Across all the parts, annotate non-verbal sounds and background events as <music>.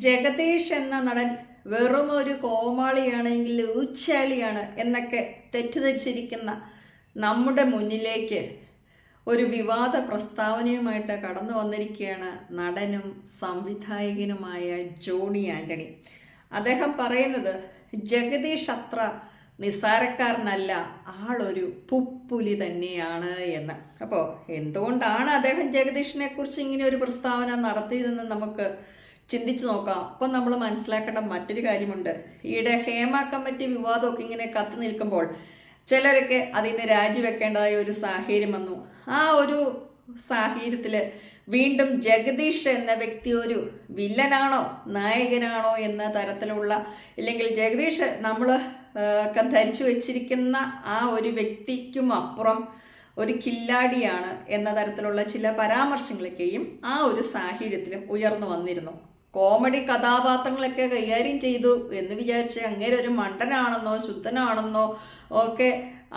ജഗദീഷ് എന്ന നടൻ വെറും ഒരു കോമാളിയാണെങ്കിൽ ഊച്ചാളിയാണ് എന്നൊക്കെ തെറ്റിദ്ധരിച്ചിരിക്കുന്ന നമ്മുടെ മുന്നിലേക്ക് ഒരു വിവാദ പ്രസ്താവനയുമായിട്ട് കടന്നു വന്നിരിക്കുകയാണ് നടനും സംവിധായകനുമായ ജോണി ആന്റണി അദ്ദേഹം പറയുന്നത് ജഗദീഷ് അത്ര നിസ്സാരക്കാരനല്ല ആളൊരു പുപ്പുലി തന്നെയാണ് എന്ന്. അപ്പോൾ എന്തുകൊണ്ടാണ് അദ്ദേഹം ജഗദീഷിനെ കുറിച്ച് ഇങ്ങനെ ഒരു പ്രസ്താവന നടത്തിയതെന്ന് നമുക്ക് ചിന്തിച്ചു നോക്കാം. അപ്പം നമ്മൾ മനസ്സിലാക്കേണ്ട മറ്റൊരു കാര്യമുണ്ട്. ഈയിടെ ഹേമ കമ്മിറ്റി വിവാദമൊക്കെ ഇങ്ങനെ കത്തി നിൽക്കുമ്പോൾ ചിലരൊക്കെ അതിന് രാജിവെക്കേണ്ടതായ ഒരു സാഹചര്യം വന്നു. ആ ഒരു സാഹചര്യത്തിൽ വീണ്ടും ജഗദീഷ് എന്ന വ്യക്തി ഒരു വില്ലനാണോ നായകനാണോ എന്ന തരത്തിലുള്ള ഇല്ലെങ്കിൽ ജഗദീഷ് നമ്മൾ ധരിച്ചു വെച്ചിരിക്കുന്ന ആ ഒരു വ്യക്തിക്കും അപ്പുറം ഒരു കില്ലാടിയാണ് എന്ന തരത്തിലുള്ള ചില പരാമർശങ്ങളൊക്കെയും ആ ഒരു സാഹചര്യത്തിലും ഉയർന്നു വന്നിരുന്നു. കോമഡി കഥാപാത്രങ്ങളൊക്കെ കൈകാര്യം ചെയ്തു എന്ന് വിചാരിച്ച് അങ്ങേരെ ഒരു മണ്ടനാണെന്നോ ശുദ്ധനാണെന്നോ ഒക്കെ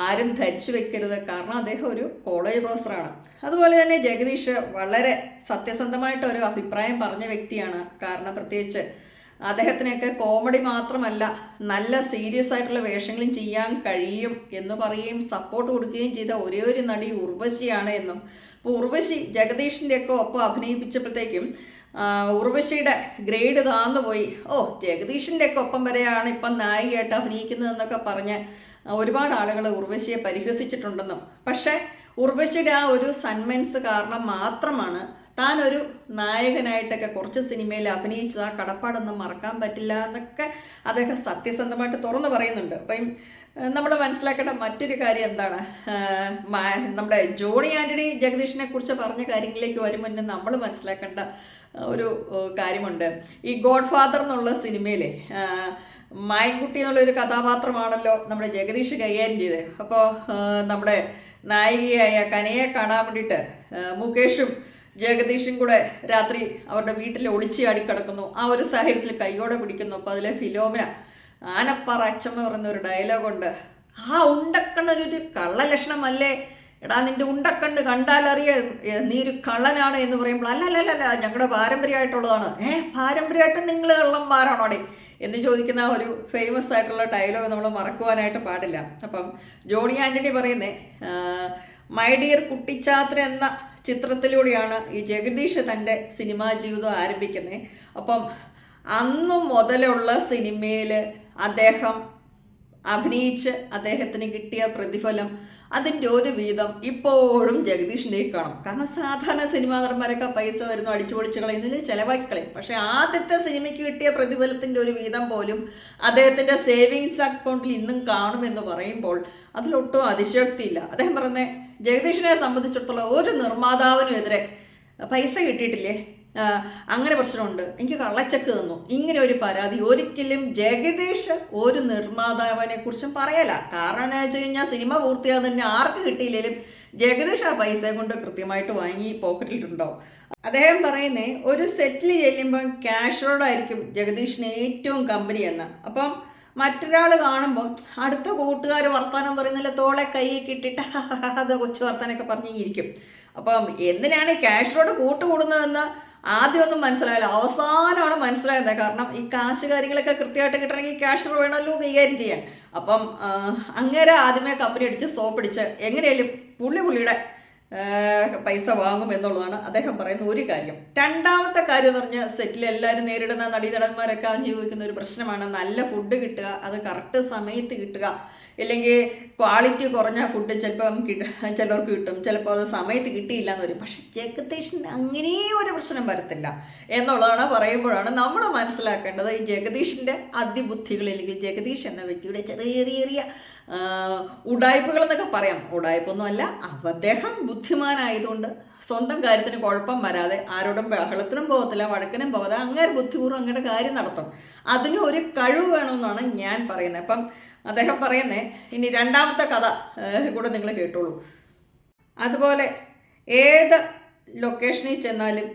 ആരും ധരിച്ചു വെക്കരുത്. കാരണം അദ്ദേഹം ഒരു കോളേജ് പ്രൊഫസറാണ്. അതുപോലെ തന്നെ ജഗദീഷ് വളരെ സത്യസന്ധമായിട്ട് ഒരു അഭിപ്രായം പറഞ്ഞ വ്യക്തിയാണ്. കാരണം പ്രത്യേകിച്ച് അദ്ദേഹത്തിനൊക്കെ കോമഡി മാത്രമല്ല നല്ല സീരിയസ് ആയിട്ടുള്ള വേഷങ്ങളും ചെയ്യാൻ കഴിയും എന്ന് പറയുകയും സപ്പോർട്ട് കൊടുക്കുകയും ചെയ്ത ഒരേ ഒരു നടി ഉർവശിയാണ് എന്നും. അപ്പോൾ ഉർവശി ജഗദീഷിന്റെയൊക്കെ ഒപ്പം അഭിനയിപ്പിച്ചപ്പോഴത്തേക്കും ഉർവശിയുടെ ഗ്രേഡ് താന്നു പോയി. ഓ ജഗദീഷിന്റെയൊക്കെ ഒപ്പം വരെയാണ് ഇപ്പം നായികയായിട്ട് അഭിനയിക്കുന്നതെന്നൊക്കെ പറഞ്ഞ് ഒരുപാട് ആളുകൾ ഉർവശിയെ പരിഹസിച്ചിട്ടുണ്ടെന്നും. പക്ഷേ ഉർവശിയുടെ ആ ഒരു സന്മൻസ് കാരണം മാത്രമാണ് താൻ ഒരു നായകനായിട്ടൊക്കെ കുറച്ച് സിനിമയിൽ അഭിനയിച്ചത്. ആ കടപ്പാടൊന്നും മറക്കാൻ പറ്റില്ല എന്നൊക്കെ അദ്ദേഹം സത്യസന്ധമായിട്ട് തുറന്നു പറയുന്നുണ്ട്. അപ്പം നമ്മൾ മനസ്സിലാക്കേണ്ട മറ്റൊരു കാര്യം എന്താണ്? നമ്മുടെ ജോണി ആന്റണി ജഗദീഷിനെ കുറിച്ച് പറഞ്ഞ കാര്യങ്ങളിലേക്ക് വരും മുന്നേ നമ്മൾ മനസ്സിലാക്കേണ്ട ഒരു കാര്യമുണ്ട്. ഈ ഗോഡ് ഫാദർ എന്നുള്ള സിനിമയിലെ മായൻകുട്ടി എന്നുള്ളൊരു കഥാപാത്രമാണല്ലോ നമ്മുടെ ജഗദീഷ് കൈകാര്യം ചെയ്തത്. അപ്പോൾ നമ്മുടെ നായികയായ കനയെ കാണാൻ വേണ്ടിയിട്ട് മുകേഷും ജഗദീഷും കൂടെ രാത്രി അവരുടെ വീട്ടിൽ ഒളിച്ചു ചാടി കിടക്കുന്നു. ആ ഒരു സാഹചര്യത്തിൽ കൈയോടെ പിടിക്കുന്നു. അപ്പോൾ അതിലെ ഫിലോമിന ആനപ്പാറ അച്ചമ്മ പറയുന്ന ഒരു ഡയലോഗുണ്ട് ആ ഉണ്ടക്കണ്ണൊരു കള്ളലക്ഷണമല്ലേ? എടാ നിന്റെ ഉണ്ടക്കണ്ണ് കണ്ടാലറിയ. നീ ഒരു കള്ളനാണ് എന്ന് പറയുമ്പോൾ അല്ല അല്ല അല്ല ഞങ്ങളുടെ പാരമ്പര്യമായിട്ടുള്ളതാണ്. ഏ പാരമ്പര്യമായിട്ട് നിങ്ങൾ കള്ളന്മാരാണോടെ? എന്ന് ചോദിക്കുന്ന ഒരു ഫേമസ് ആയിട്ടുള്ള ഡയലോഗ് നമ്മൾ മറക്കുവാനായിട്ട് പാടില്ല. അപ്പം ജോണി ആന്റണി പറയുന്നേ മൈ ഡിയർ കുട്ടിച്ചാത്ര എന്ന ചിത്രത്തിലൂടെയാണ് ഈ ജഗദീഷ് തന്റെ സിനിമാ ജീവിതം ആരംഭിക്കുന്നത്. അപ്പം അന്നു മുതലുള്ള സിനിമയിൽ അദ്ദേഹം അഭിനയിച്ച് അദ്ദേഹത്തിന് കിട്ടിയ പ്രതിഫലം അതിന്റെ ഒരു വീതം ഇപ്പോഴും ജഗദീഷിന്റെ കാണും. കാരണം സാധാരണ സിനിമാ നടന്മാരൊക്കെ പൈസ വരുന്നു അടിച്ചു പൊളിച്ച് കളയുന്നതിൽ ചിലവാക്കി കളയും. പക്ഷേ ആദ്യത്തെ സിനിമയ്ക്ക് കിട്ടിയ പ്രതിഫലത്തിന്റെ ഒരു വീതം പോലും അദ്ദേഹത്തിന്റെ സേവിങ്സ് അക്കൗണ്ടിൽ ഇന്നും കാണുമെന്ന് പറയുമ്പോൾ അതിലൊട്ടും അതിശയോക്തിയില്ല. അദ്ദേഹം പറഞ്ഞ ജഗദീഷിനെ സംബന്ധിച്ചിടത്തോളം ഒരു നിർമ്മാതാവിനും എതിരെ പൈസ കിട്ടിയിട്ടില്ലേ? അങ്ങനെ പ്രശ്നമുണ്ട്. എനിക്ക് കള്ളച്ചക്ക് തന്നു. ഇങ്ങനെ ഒരു പരാതി ഒരിക്കലും ജഗദീഷ് ഒരു നിർമ്മാതാവിനെ കുറിച്ചും പറയല. കാരണം എന്താ വെച്ച് കഴിഞ്ഞാൽ സിനിമ പൂർത്തിയാകുന്ന തന്നെ ആർക്ക് കിട്ടിയില്ലെങ്കിലും ജഗദീഷ് ആ പൈസ കൊണ്ട് കൃത്യമായിട്ട് വാങ്ങി പോക്കറ്റിലിട്ടുണ്ടാവും. അദ്ദേഹം പറയുന്നേ ഒരു സെറ്റിൽ ചെല്ലുമ്പം ക്യാഷോടായിരിക്കും ജഗദീഷിന് ഏറ്റവും കമ്പനി എന്ന്. അപ്പം മറ്റൊരാൾ കാണുമ്പോൾ അടുത്ത കൂട്ടുകാർ വർത്തമാനം പറയുന്നില്ല തോളെ കൈ കിട്ടിയിട്ട് <laughs> അത് കൊച്ചു വർത്താനൊക്കെ പറഞ്ഞിരിക്കും അപ്പം എന്തിനാണ് ക്യാഷ് റോഡ് കൂട്ടുകൂടുന്നതെന്ന് ആദ്യമൊന്നും മനസ്സിലായില്ല. അവസാനമാണ് മനസ്സിലായത്. കാരണം ഈ കാശ് കാര്യങ്ങളൊക്കെ കൃത്യമായിട്ട് കിട്ടണമെങ്കിൽ ക്യാഷ് വേണമല്ലോ കൈകാര്യം ചെയ്യാൻ. അപ്പം അങ്ങനെ ആദ്യമേ കമ്പനി അടിച്ച് സോപ്പിടിച്ച് എങ്ങനെയാലും പുള്ളി പുള്ളിയുടെ പൈസ വാങ്ങും എന്നുള്ളതാണ് അദ്ദേഹം പറയുന്ന ഒരു കാര്യം. രണ്ടാമത്തെ കാര്യം എന്ന് പറഞ്ഞാൽ സെറ്റിൽ എല്ലാവരും നേരിടുന്ന നടീനടന്മാരൊക്കെ അനുഭവിക്കുന്ന ഒരു പ്രശ്നമാണ്. നല്ല ഫുഡ് കിട്ടുക അത് കറക്റ്റ് സമയത്ത് കിട്ടുക. ഇല്ലെങ്കിൽ ക്വാളിറ്റി കുറഞ്ഞ ഫുഡ് ചിലപ്പം ചിലർക്ക് കിട്ടും. ചിലപ്പോൾ അത് സമയത്ത് കിട്ടിയില്ല എന്ന് വരും. പക്ഷെ ജഗദീഷിന് അങ്ങനെ ഒരു പ്രശ്നം വരത്തില്ല എന്നുള്ളതാണ് പറയുമ്പോഴാണ് നമ്മൾ മനസ്സിലാക്കേണ്ടത് ഈ ജഗദീഷിന്റെ അതിബുദ്ധികൾ അല്ലെങ്കിൽ ജഗദീഷ് എന്ന വ്യക്തിയുടെ ചെറിയ ചെറിയ ഉടായ്പകൾ എന്നൊക്കെ പറയാം. ഉടായ്പൊന്നുമല്ല അദ്ദേഹം ബുദ്ധിമാനായതുകൊണ്ട് സ്വന്തം കാര്യത്തിന് കുഴപ്പം വരാതെ ആരോടും ബഹളത്തിനും പോകത്തില്ല വഴക്കിനും പോകാതെ അങ്ങനെ ബുദ്ധിപൂർവം അങ്ങയുടെ കാര്യം നടത്തും. അതിന് ഒരു കഴിവ് വേണമെന്നാണ് ഞാൻ പറയുന്നത്. അപ്പം അദ്ദേഹം പറയുന്നേ ഇനി രണ്ടാമത്തെ കഥ കൂടെ നിങ്ങൾ കേട്ടോളൂ. അതുപോലെ ഏത് ലൊക്കേഷനിൽ ചെന്നാലും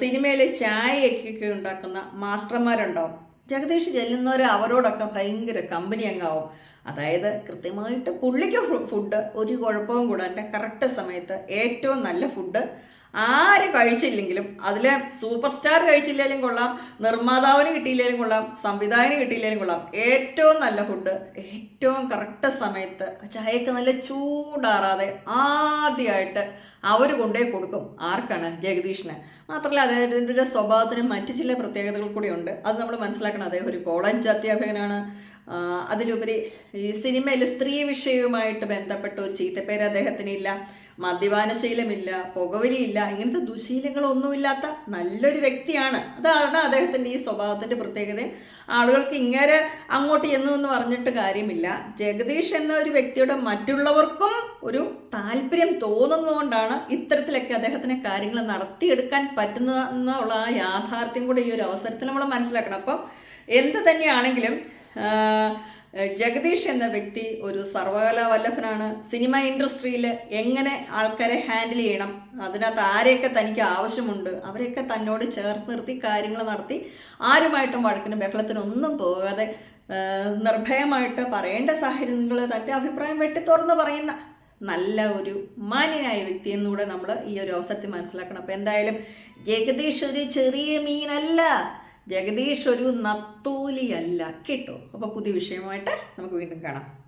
സിനിമയിൽ ചായയൊക്കെ ഉണ്ടാക്കുന്ന മാസ്റ്റർമാരുണ്ടാവും. ജഗദീഷ് ചെല്ലുന്നവർ അവരോടൊക്കെ ഭയങ്കര കമ്പനി അങ്ങാവും അതായത് കൃത്യമായിട്ട് പുള്ളിക്ക് ഫുഡ് ഒരു കുഴപ്പവും കൂടാണ്ട് കറക്റ്റ് സമയത്ത് ഏറ്റവും നല്ല ഫുഡ് ആര് കഴിച്ചില്ലെങ്കിലും അതിലെ സൂപ്പർ സ്റ്റാർ കഴിച്ചില്ലെങ്കിലും കൊള്ളാം നിർമ്മാതാവിന് കിട്ടിയില്ലെങ്കിലും കൊള്ളാം സംവിധായകന് കിട്ടിയില്ലെങ്കിലും കൊള്ളാം. ഏറ്റവും നല്ല ഫുഡ് ഏറ്റവും കറക്റ്റ് സമയത്ത് ചായയൊക്കെ നല്ല ചൂടാറാതെ ആദ്യമായിട്ട് അവർ കൊണ്ടേ കൊടുക്കും. ആർക്കാണ്? ജഗദീഷിന്. മാത്രമല്ല അദ്ദേഹത്തിന്റെ സ്വഭാവത്തിന് മറ്റു ചില പ്രത്യേകതകൾ കൂടിയുണ്ട് അത് നമ്മൾ മനസ്സിലാക്കണം. അദ്ദേഹം ഒരു കോളേജ് അധ്യാപകനാണ്. അതിലുപരി ഈ സിനിമയിൽ സ്ത്രീ വിഷയവുമായിട്ട് ബന്ധപ്പെട്ട ഒരു ചീത്തപ്പേര് അദ്ദേഹത്തിനില്ല മദ്യപാനശീലമില്ല പുകവലിയില്ല ഇങ്ങനത്തെ ദുശീലങ്ങളൊന്നുമില്ലാത്ത നല്ലൊരു വ്യക്തിയാണ്. അതാണ് അദ്ദേഹത്തിന്റെ ഈ സ്വഭാവത്തിന്റെ പ്രത്യേകത. ആളുകൾക്ക് ഇങ്ങനെ അങ്ങോട്ട് ചെന്നു എന്ന് പറഞ്ഞിട്ട് കാര്യമില്ല. ജഗദീഷ് എന്ന ഒരു വ്യക്തിയുടെ മറ്റുള്ളവർക്കും ഒരു താല്പര്യം തോന്നുന്നതുകൊണ്ടാണ് ഇത്തരത്തിലൊക്കെ അദ്ദേഹത്തിന് കാര്യങ്ങൾ നടത്തിയെടുക്കാൻ പറ്റുന്ന എന്നുള്ള ആ യാഥാർത്ഥ്യം കൂടി ഈ ഒരു അവസരത്തിൽ നമ്മൾ മനസ്സിലാക്കണം. അപ്പം എന്ത് തന്നെയാണെങ്കിലും ജഗദീഷ് എന്ന വ്യക്തി ഒരു സർവകലാ വല്ലഭനാണ്. സിനിമ ഇൻഡസ്ട്രിയിൽ എങ്ങനെ ആൾക്കാരെ ഹാൻഡിൽ ചെയ്യണം? അതിനകത്ത് ആരെയൊക്കെ തനിക്ക് ആവശ്യമുണ്ട്? അവരെയൊക്കെ തന്നോട് ചേർത്ത് നിർത്തി കാര്യങ്ങൾ നടത്തി ആരുമായിട്ടും വഴക്കിനും ബഹളത്തിനൊന്നും പോകാതെ നിർഭയമായിട്ട് പറയേണ്ട സാഹചര്യങ്ങൾ തന്റെ അഭിപ്രായം വെട്ടി തുറന്ന് പറയുന്ന നല്ല ഒരു മാന്യനായ വ്യക്തി എന്നുകൂടെ നമ്മൾ ഈ ഒരു അവസരത്തിൽ മനസ്സിലാക്കണം. അപ്പോൾ എന്തായാലും ജഗദീഷ് ഒരു ചെറിയ മീനല്ല. ജഗദീഷ് ഒരു നത്തൂലിയല്ല കേട്ടോ? അപ്പോൾ പുതിയ വിഷയമായിട്ട് നമുക്ക് വീണ്ടും കാണാം.